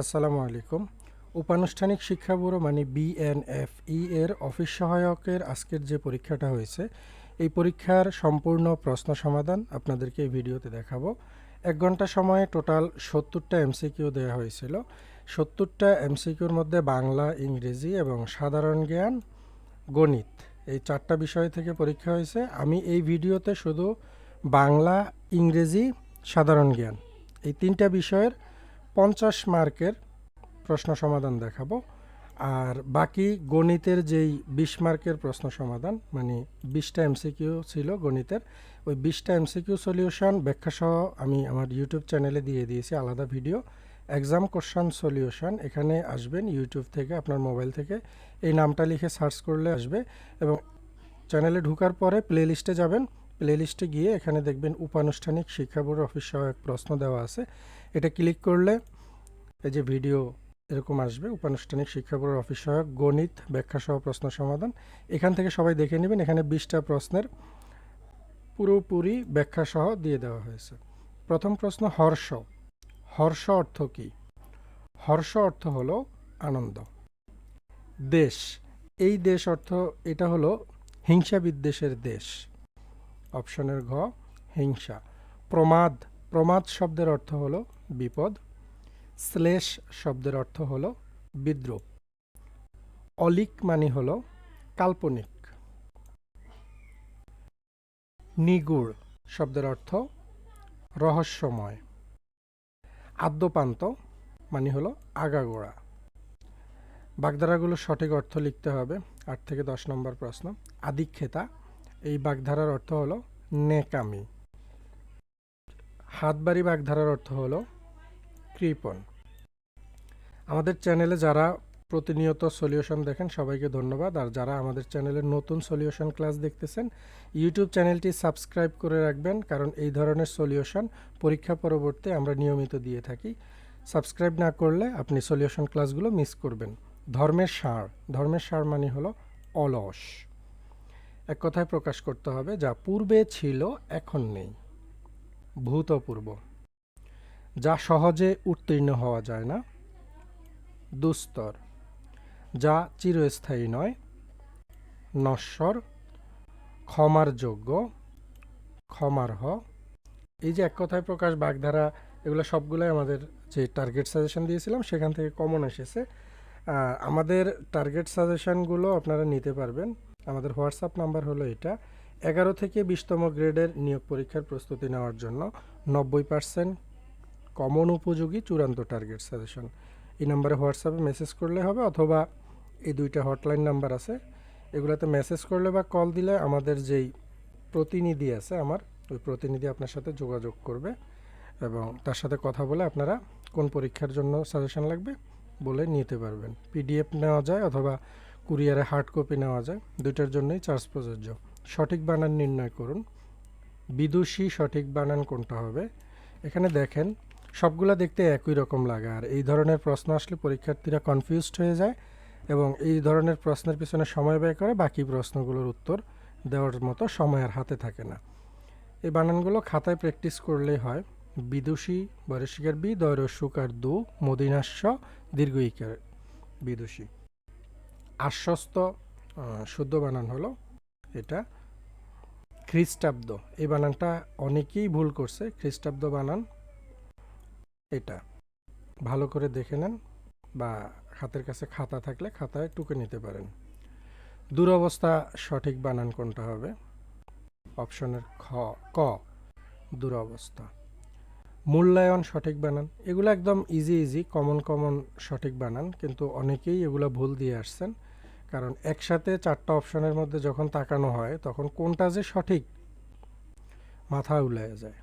আসসালামু আলাইকুম। উপানুষ্ঠানিক শিক্ষা ব্যুরো মানে বিএনএফই এর অফিস সহায়কের আজকের যে পরীক্ষাটা হয়েছে, এই পরীক্ষার সম্পূর্ণ প্রশ্ন সমাধান আপনাদেরকে এই ভিডিওতে দেখাবো। এক ঘণ্টা সময়ে টোটাল সত্তরটা এমসিকিউ দেওয়া হয়েছিল। সত্তরটা এমসিকিউর মধ্যে বাংলা, ইংরেজি এবং সাধারণ জ্ঞান, গণিত এই চারটা বিষয় থেকে পরীক্ষা হয়েছে। আমি এই ভিডিওতে শুধু বাংলা, ইংরেজি, সাধারণ জ্ঞান এই তিনটা বিষয়ের পঞ্চাশ মার্কের প্রশ্ন সমাধান দেখাবো। আর বাকি গণিতের যেই বিশ মার্কের প্রশ্ন সমাধান মানে বিশটা এমসিকিউ ছিল গণিতের, ওই বিশটা এমসিকিউ সলিউশন ব্যাখ্যাসহ আমি আমার ইউটিউব চ্যানেলে দিয়ে দিয়েছি আলাদা ভিডিও। এক্সাম কোশ্চান সলিউশন, এখানে আসবেন ইউটিউব থেকে, আপনার মোবাইল থেকে, এই নামটা লিখে সার্চ করলে আসবে। এবং চ্যানেলে ঢুকার পরে প্লে লিস্টে যাবেন। প্লে লিস্টে গিয়ে এখানে দেখবেন উপানুষ্ঠানিক শিক্ষা বোর্ড অফিস সহায়ক প্রশ্ন দেওয়া আছে। এটা ক্লিক করলে এই যে ভিডিও এরকম আসবে, উপানুষ্ঠানিক শিক্ষা বোর্ডের অফিস সহায়ক গণিত ব্যাখ্যা সহ প্রশ্ন সমাধান। এখান থেকে সবাই দেখে নেবেন, এখানে বিশটা প্রশ্নের পুরোপুরি ব্যাখ্যা সহ দিয়ে দেওয়া হয়েছে। প্রথম প্রশ্ন, হর্ষ। হর্ষ অর্থ কী? হর্ষ অর্থ হলো আনন্দ। দেশ। এই দেশ অর্থ, এটা হলো হিংসা বিদ্বেষের দেশ। অপশনের ঘ, হিংসা। প্রমাদ প্রমাদ শব্দের অর্থ হলো বিপদ। শ্লেষ শব্দের অর্থ হলো বিদ্রুপ অলিক মানে হলো কাল্পনিক। নিগুড় শব্দের অর্থ রহস্যময়। আদ্যপান্ত মানে হলো আগাগোড়া। বাগধারাগুলো সঠিক অর্থ লিখতে হবে। আট থেকে দশ নম্বর প্রশ্ন। আদিক্ষেতা এই বাগধারার অর্থ হলো নেকামি। হাতবাড়ি বাগধারার অর্থ হলো কৃপণ। আমাদের চ্যানেলে যারা প্রতিনিয়ত সলিউশন দেখেন, সবাইকে ধন্যবাদ। আর যারা আমাদের চ্যানেলে নতুন সলিউশন ক্লাস দেখতেছেন, ইউটিউব চ্যানেলটি সাবস্ক্রাইব করে রাখবেন, কারণ এই ধরনের সলিউশন পরীক্ষা পরবর্তী আমরা নিয়মিত দিয়ে থাকি। সাবস্ক্রাইব না করলে আপনি সলিউশন ক্লাসগুলো মিস করবেন। ধর্মের সার। ধর্মের সার মানে হলো অলস। এক কথায় প্রকাশ করতে হবে, যা পূর্বে ছিল, এখন নেই। ভূতপূর্ব যা সহজে উত্তীর্ণ হওয়া যায় না। দুস্তর। যা চিরস্থায়ী নয়। নশ্বর। ক্ষমার যোগ্য। ক্ষমার্হ এই যে এক কথায় প্রকাশ, বাগধারা, এগুলো সবগুলোই আমাদের যে টার্গেট সাজেশন দিয়েছিলাম, সেখান থেকে কমন এসেছে। আমাদের টার্গেট সাজেশনগুলো আপনারা নিতে পারবেন। আমাদের হোয়াটসঅ্যাপ নাম্বার হলো এটা। এগারো থেকে বিশতম গ্রেডের নিয়োগ পরীক্ষার প্রস্তুতি নেওয়ার জন্য নব্বই পার্সেন্ট কমন উপযোগী চূড়ান্ত টার্গেট সাজেশন এই নাম্বারে হোয়াটসঅ্যাপে মেসেজ করলে হবে অথবা এই দুইটা হটলাইন নাম্বার আছে, এগুলোতে মেসেজ করলে বা কল দিলে আমাদের যেই প্রতিনিধি আছে আমার, ওই প্রতিনিধি আপনার সাথে যোগাযোগ করবে এবং তার সাথে কথা বলে আপনারা কোন পরীক্ষার জন্য সাজেশন লাগবে বলে নিতে পারবেন। পিডিএফ নেওয়া যায় অথবা কুরিয়ারে হার্ড কপি নেওয়া যায়। দুইটার জন্যই চার্জ প্রযোজ্য। সঠিক বানান নির্ণয় করুন। বিদুষী সঠিক বানান কোনটা হবে? এখানে দেখেন, সবগুলা দেখতে একই রকম লাগে। আর এই ধরনের প্রশ্ন আসলে পরীক্ষার্থীরা কনফিউজড হয়ে যায় এবং এই ধরনের প্রশ্নের পিছনে সময় ব্যয় করে। বাকি প্রশ্নগুলোর উত্তর দেওয়ার মতো সময় আর হাতে থাকে না। এই বানানগুলো খাতায় প্র্যাকটিস করলেই হয়। বিদুষী বরশিকার বি দৈরস্যকার দু মদিনাস্য দীর্ঘ ইকার বিদুষী। আশ্বস্ত শুদ্ধ বানান হলো এটা। খ্রিস্টাব্দ, এই বানানটা অনেকেই ভুল করছে, খ্রিস্টাব্দ বানান এটা। ভালো করে দেখে নেন বা হাতের কাছে খাতা থাকলে খাতায় টুকে নিতে পারেন। দুরবস্থা সঠিক বানান কোনটা হবে? অপশনের খ, ক, দুরবস্থা। মূল্যায়ন সঠিক বানান। এগুলো একদম ইজি ইজি কমন কমন সঠিক বানান। কিন্তু অনেকেই এগুলো ভুল দিয়ে আসছেন। কারণ একসাথে চারটা অপশনের মধ্যে যখন তাকানো হয়, তখন কোনটা যে সঠিক মাথা উলায় যায়।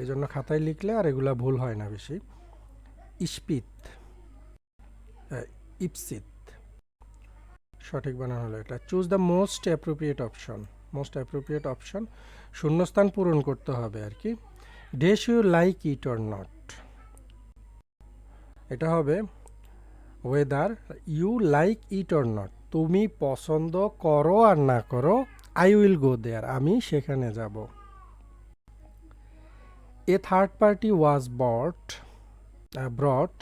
এই জন্য খাতায় লিখলে আর এগুলা ভুল হয় না বেশি। ইস্পিত। ইপসিত। সঠিক বানান হলো এটা। Choose the most appropriate option most appropriate option শূন্যস্থান পূরণ করতে হবে আর কি। Dash you like it or not এটা হবে whether you like it or not তুমি পছন্দ করো আর না করো আই উইল গো দেয়ার আমি সেখানে যাব। A third party was uh, brought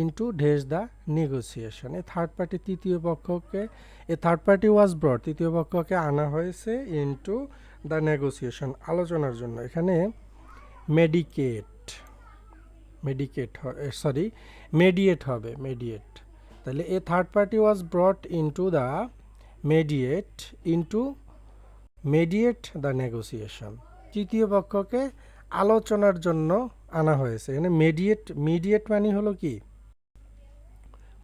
into dash the negotiation a third party তৃতীয় পক্ষকে a third party was brought তৃতীয় পক্ষকে আনা হয়েছে ইন্টু দ্য নেগোসিয়েশন আলোচনার জন্য। এখানে মেডিকেট মেডিকেট সরি মেডিয়েট হবে মেডিয়েট তাহলে a third party was brought into the mediate into mediate the negotiation তৃতীয় পক্ষকে আলোচনার জন্য আনা হয়েছে। এখানে মেডিয়েট মিডিয়েট মানে হলো কি?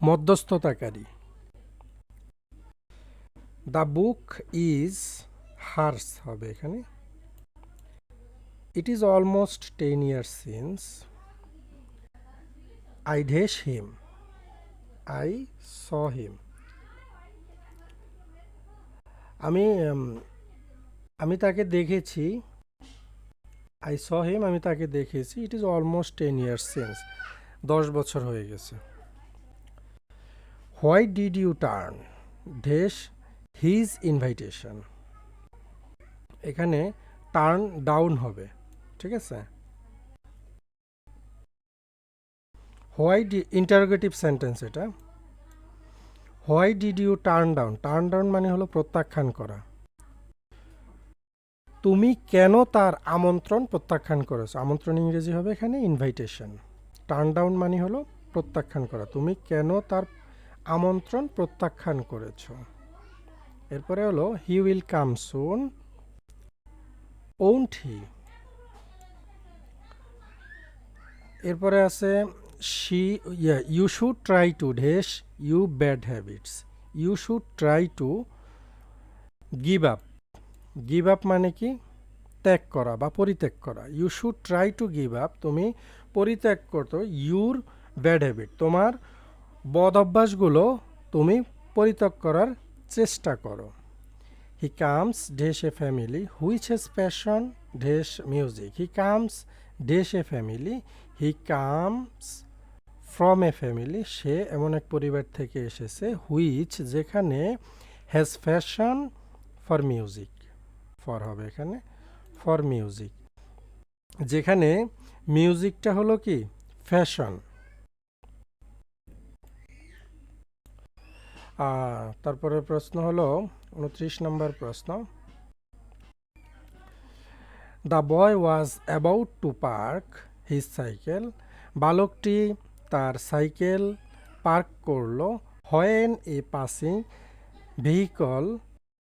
মধ্যস্থতাকারী। দ্য বুক ইজ হার্স হবে এখানে। It is almost ten years since I dash him I saw him আমি আমি তাকে দেখেছি। আই স হিম আমি তাকে দেখেছি। It is almost ten years since দশ বছর হয়ে গেছে। Why did you turn dash his invitation এখানে টার্ন ডাউন হবে। ঠিক আছে? হোয়াই ডি ইন্টারোগেটিভ সেন্টেন্স এটা? Why did you turn down turn down মানে হলো প্রত্যাখ্যান করা। তুমি কেন তার আমন্ত্রণ প্রত্যাখ্যান করেছ? আমন্ত্রণ ইংরেজি হবে এখানে ইনভাইটেশন টার্ন ডাউন মানে হলো প্রত্যাখ্যান করা। তুমি কেন তার আমন্ত্রণ প্রত্যাখ্যান করেছ? এরপরে হলো he will come soon won't he এরপরে আছে she you should try to dash you bad habits you should try to give up give up মানে কি? ত্যাগ করা বা পরিত্যাগ করা। You should try to give up তুমি পরিত্যাগ করতো ইউর ব্যাড হ্যাবিট তোমার বদ অভ্যাসগুলো তুমি পরিত্যাগ করার চেষ্টা করো। He comes dash a family which has passion dash music he comes dash a family he comes from a family সে এমন এক পরিবার থেকে এসেছে হুইচ যেখানে has fashion for music for হবে এখানে ফর মিউজিক যেখানে মিউজিকটা হলো কি? ফ্যাশন তারপরে প্রশ্ন হলো উনত্রিশ নম্বর প্রশ্ন। The boy was about to park his cycle বালকটি তার সাইকেল পার্ক করল। When a passing vehicle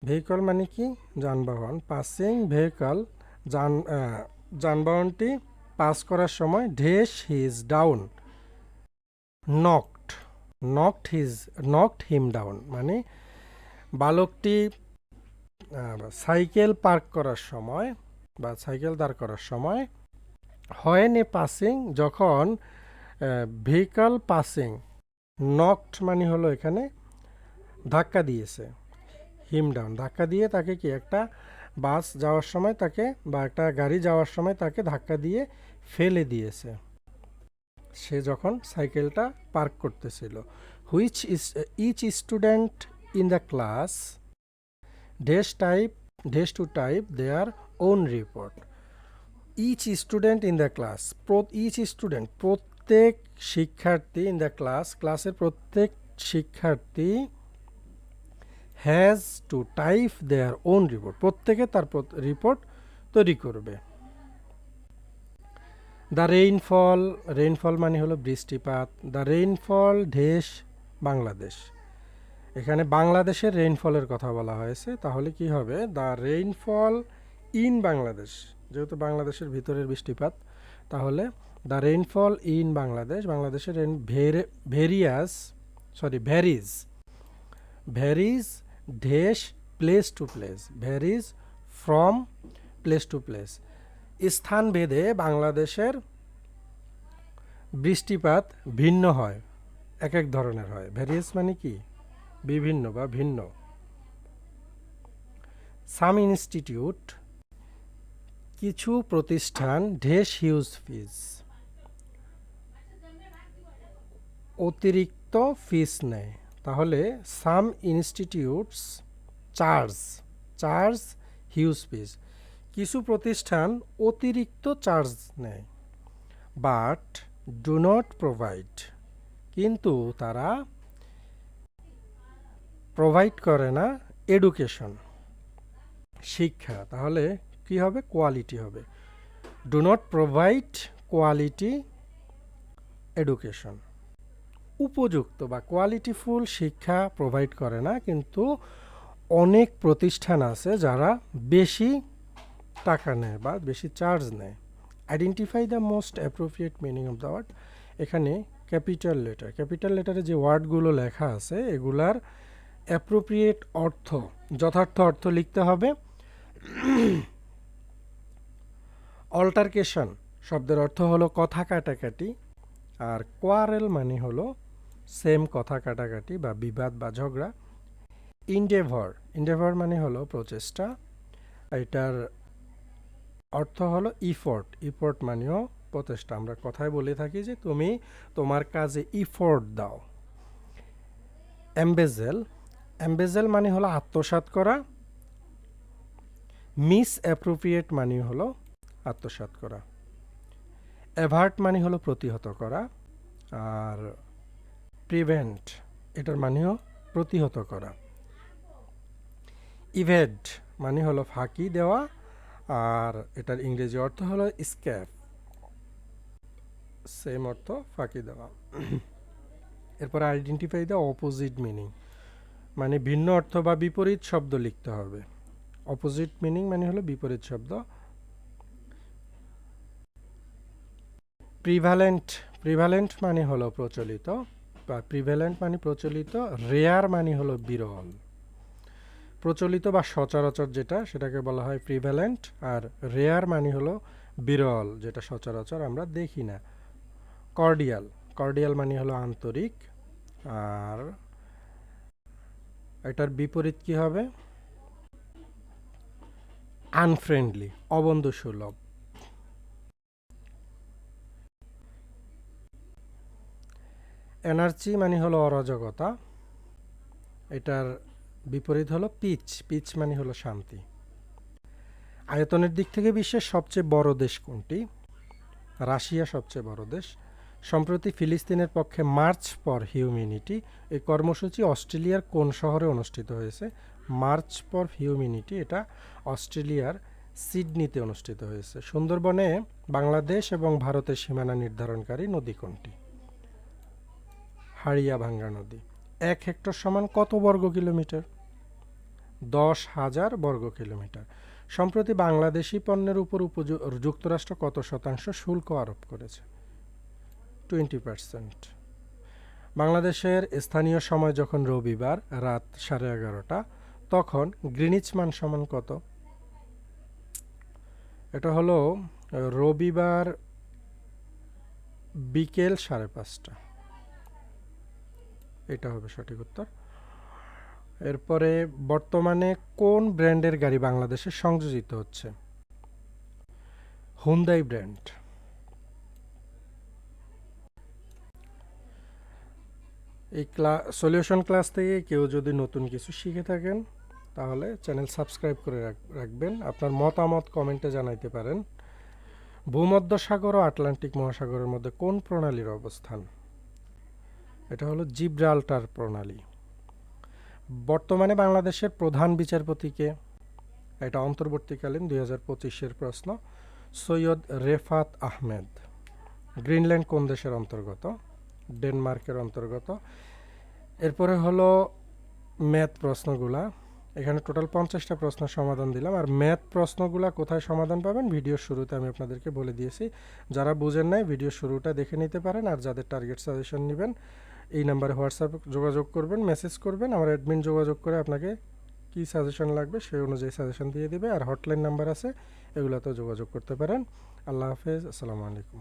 vehicle মানে কি? যানবাহন। পাসিং ভেহিকল যান যানবাহনটি পাস করার সময় dash his down knocked knocked his knocked him down মানে বালকটি সাইকেল পার্ক করার সময় বা সাইকেল দাঁড় করার সময় হয় এ পাসিং যখন ভেহিকাল পাসিং নকড মানে হলো এখানে ধাক্কা দিয়েছে হিম ডাউন ধাক্কা দিয়ে তাকে কি একটা বাস যাওয়ার সময় তাকে বা একটা গাড়ি যাওয়ার সময় তাকে ধাক্কা দিয়ে ফেলে দিয়েছে। সে যখন সাইকেলটা পার্ক করতেছিল which is each student in the class dash type dash to type their own report each student in the class each student প্রত্যেক শিক্ষার্থী ইন দ্য ক্লাস ক্লাসের প্রত্যেক শিক্ষার্থী has to type their own report প্রত্যেকে তার report তৈরি করবে। The rainfall rainfall মানে হলো বৃষ্টিপাত। The rainfall dash Bangladesh. এখানে বাংলাদেশের রেইনফলের কথা বলা হয়েছে। তাহলে কি হবে? দ্য রেইনফল ইন বাংলাদেশ যেহেতু বাংলাদেশের ভিতরের বৃষ্টিপাত, তাহলে দ্য রেইনফল ইন বাংলাদেশ বাংলাদেশের various sorry varies varies dash place to place varies from place to place স্থান ভেদে বাংলাদেশের বৃষ্টিপাত ভিন্ন হয়, এক এক ধরনের হয়। ভ্যারিয়াস মানে কি? বিভিন্ন বা ভিন্ন। সাম ইনস্টিটিউট কিছু প্রতিষ্ঠান, ঢেস হিউজ ফিজ অতিরিক্ত ফিস নেয়। তাহলে some institutes charge charge huge fees কিছু প্রতিষ্ঠান অতিরিক্ত চার্জ নেয়, বাট ডু নট প্রোভাইড। কিন্তু তারা প্রোভাইড করে না এডুকেশন, শিক্ষা। তাহলে কি হবে? কোয়ালিটি হবে। Do not provide quality education উপযুক্ত বা কোয়ালিটিফুল শিক্ষা প্রোভাইড করে না, কিন্তু অনেক প্রতিষ্ঠান আছে যারা বেশি টাকা নেয় বা বেশি চার্জ নেয়। Identify the most appropriate meaning of the word এখানে ক্যাপিটাল লেটার ক্যাপিটাল লেটারে যে ওয়ার্ডগুলো লেখা আছে, এগুলার অ্যাপ্রোপ্রিয়েট অর্থ, যথার্থ অর্থ লিখতে হবে। অল্টারকেশন, শব্দের অর্থ হলো কথা কাটাকাটি, আর কোয়ারেল মানে হলো সেম কথা কাটাকাটি বা বিবাদ বা ঝগড়া। ইন্ডেভর ইন্ডেভর মানে হলো প্রচেষ্টা। এটার অর্থ হলো ইফোর্ট ইফোর্ট মানেও প্রচেষ্টা। আমরা কথায় বলে থাকি যে তুমি তোমার কাজে ইফোর্ট দাও। অ্যাম্বেজেল অ্যাম্বেজেল মানে হলো আত্মসাৎ করা। মিস অ্যাপ্রোপ্রিয়েট মানে হলো আত্মসাৎ করা। অ্যাভার্ট মানে হলো প্রতিহত করা আর প্রিভেন্ট এটার মানেও প্রতিহত করা। ইভেড মানে হলো ফাঁকি দেওয়া আর এটার ইংরেজি অর্থ হলো স্ক্যাপ সেম অর্থ ফাঁকি দেওয়া। এরপর আইডেন্টিফাই দ্য অপোজিট মিনিং মানে ভিন্ন অর্থ বা বিপরীত শব্দ লিখতে হবে। অপোজিট মিনিং মানে হলো বিপরীত শব্দ প্রিভ্যালেন্ট প্রিভ্যালেন্ট মানে হলো প্রচলিত বা প্রিভ্যালেন্ট মানে প্রচলিত রেয়ার মানে হলো বিরল। প্রচলিত বা সচরাচর যেটা, সেটাকে বলা হয় প্রিভ্যালেন্ট আর রেয়ার মানে হলো বিরল, যেটা সচরাচর আমরা দেখি না। কর্ডিয়াল কর্ডিয়াল মানে হলো আন্তরিক আর এটার বিপরীত কি হবে? আনফ্রেন্ডলি অবন্ধু এনার্জি মানে হলো অরাজকতা। এটার বিপরীত হলো পিচ পিচ মানে হলো শান্তি। আয়তনের দিক থেকে বিশ্বের সবচেয়ে বড় দেশ কোনটি? রাশিয়া সবচেয়ে বড় দেশ। সম্প্রতি ফিলিস্তিনের পক্ষে মার্চ ফর হিউম্যানিটি এই কর্মসূচি অস্ট্রেলিয়ার কোন শহরে অনুষ্ঠিত হয়েছে? মার্চ ফর হিউম্যানিটি, এটা অস্ট্রেলিয়ার সিডনিতে অনুষ্ঠিত হয়েছে। সুন্দরবনে বাংলাদেশ এবং ভারতের সীমানা নির্ধারণকারী নদী কোনটি? হাড়িয়া ভাঙ্গা নদী। এক হেক্টর সমান কত বর্গ কিলোমিটার? দশ হাজার বর্গ কিলোমিটার। সম্প্রতি বাংলাদেশি পণ্যের উপর যুক্তরাষ্ট্র কত শতাংশ শুল্ক আরোপ করেছে? Twenty percent. বাংলাদেশের স্থানীয় সময় যখন রবিবার রাত সাড়ে এগারোটা, তখন গ্রিনিচ মান সমান কত? এটা হলো রবিবার বিকেল সাড়ে পাঁচটা। এটা হবে সঠিক উত্তর। এরপরে বর্তমানে কোন ব্র্যান্ডের গাড়ি বাংলাদেশে সংযোজিত হচ্ছে? হুন্দাই ব্র্যান্ড এই ক্লা সলিউশন ক্লাস থেকে কেউ যদি নতুন কিছু শিখে থাকেন, তাহলে চ্যানেল সাবস্ক্রাইব করে রাখবেন। আপনার মতামত কমেন্টে জানাইতে পারেন। ভূমধ্যসাগর ও আটলান্টিক মহাসাগরের মধ্যে কোন প্রণালীর অবস্থান? এটা হলো জিব্রাল্টার প্রণালী। বর্তমানে বাংলাদেশের প্রধান বিচারপতিকে এটা অন্তর্বর্তীকালীন দুই হাজার পঁচিশের প্রশ্ন, সৈয়দ রেফাত আহমেদ। গ্রিনল্যান্ড কোন দেশের অন্তর্গত? ডেনমার্কের অন্তর্গত। এরপরে হলো ম্যাথ প্রশ্নগুলা। এখানে টোটাল পঞ্চাশটা প্রশ্ন সমাধান দিলাম। আর ম্যাথ প্রশ্নগুলা কোথায় সমাধান পাবেন ভিডিওর শুরুতে আমি আপনাদেরকে বলে দিয়েছি। যারা বুঝেন নাই ভিডিও শুরুটা দেখে নিতে পারেন। আর যাদের টার্গেট সাজেশন নেবেন এই নাম্বারে হোয়াটসঅ্যাপ যোগাযোগ করবেন, মেসেজ করবেন, আমার অ্যাডমিন যোগাযোগ করে আপনাকে কি সাজেশন লাগবে সেই অনুযায়ী সাজেশন দিয়ে দেবে, আর হটলাইন নাম্বার আছে, এগুলোতেও যোগাযোগ করতে পারেন। আল্লাহ হাফেজ, আসসালামু আলাইকুম।